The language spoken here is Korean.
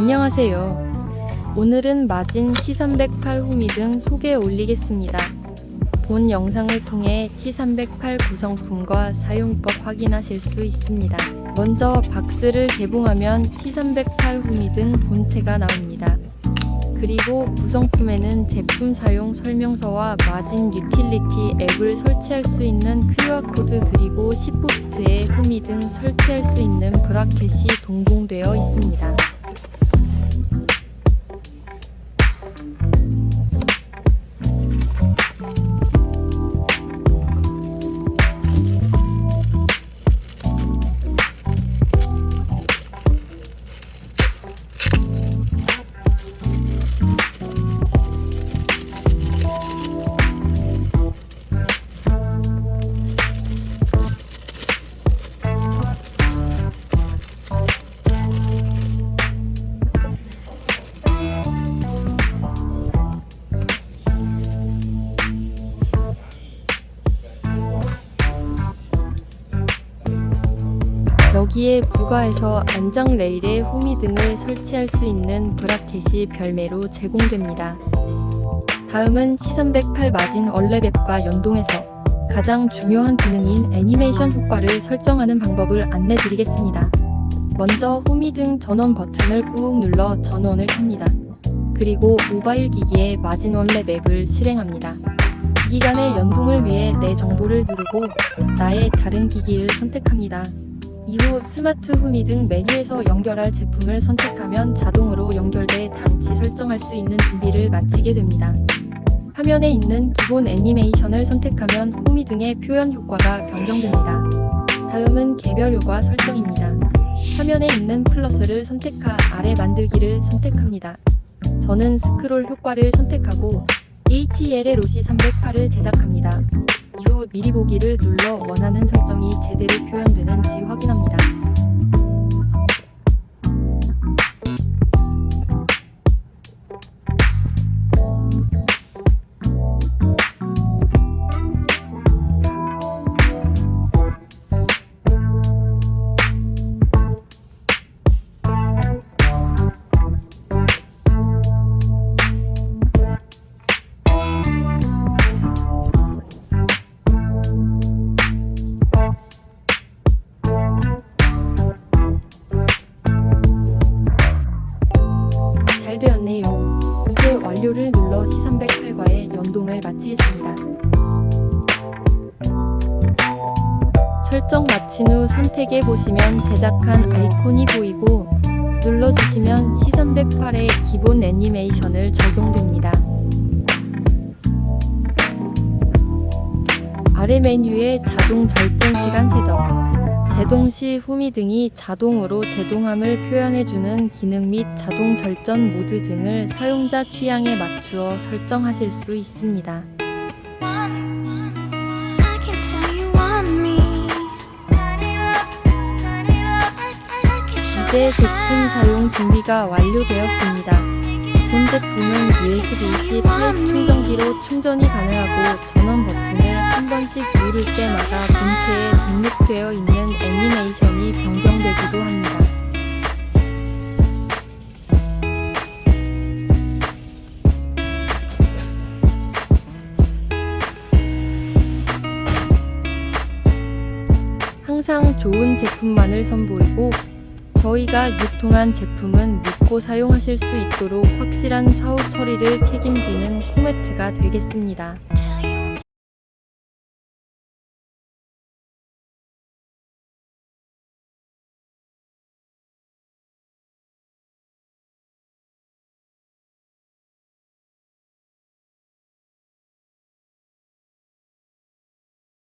안녕하세요. 오늘은 마진 C308 후미 등 소개 올리겠습니다. 본 영상을 통해 C308 구성품과 사용법 확인하실 수 있습니다. 먼저 박스를 개봉하면 C308 후미 등 본체가 나옵니다. 그리고 구성품에는 제품 사용 설명서와 마진 유틸리티 앱을 설치할 수 있는 QR코드 그리고 10포트의 후미 등 설치할 수 있는 브라켓이 동봉되어 있습니다. 여기에 부가해서 안장 레일에 후미 등을 설치할 수 있는 브라켓이 별매로 제공됩니다. 다음은 C308 마진 얼레맵과 연동해서 가장 중요한 기능인 애니메이션 효과를 설정하는 방법을 안내드리겠습니다. 먼저 후미 등 전원 버튼을 꾹 눌러 전원을 켭니다. 그리고 모바일 기기에 마진 원래 맵을 실행합니다. 기기 간의 연동을 위해 내 정보를 누르고 나의 다른 기기를 선택합니다. 이후 스마트 후미 등 메뉴에서 연결할 제품을 선택하면 자동으로 연결돼 장치 설정할 수 있는 준비를 마치게 됩니다. 화면에 있는 기본 애니메이션을 선택하면 후미 등의 표현 효과가 변경됩니다. 다음은 개별 효과 설정입니다. 화면에 있는 플러스를 선택하 아래 만들기를 선택합니다. 저는 스크롤 효과를 선택하고 HL의 로시 308을 제작합니다. 이후 미리 보기를 눌러 원하는 설정이 제대로 표현되는지 확인합니다. 잘 되었네요. 이제 완료를 눌러 C308과의 연동을 마치겠습니다. 설정 마친 후 선택해 보시면 제작한 아이콘이 보이고 눌러주시면 C308의 기본 애니메이션을 적용됩니다. 아래 메뉴에 자동 절전 시간 세정, 제동 시 후미 등이 자동으로 제동함을 표현해주는 기능 및 자동 절전 모드 등을 사용자 취향에 맞추어 설정하실 수 있습니다. 이제 제품 사용 준비가 완료되었습니다. 본 제품은 USB-C 타입 충전기로 충전이 가능하고 전원 버튼을 한 번씩 누를 때마다 본체에 등록되어 있는 애니메이션이 변경되기도 합니다. 항상 좋은 제품만을 선보이고 저희가 유통한 제품은 믿고 사용하실 수 있도록 확실한 사후 처리를 책임지는 코메트가 되겠습니다.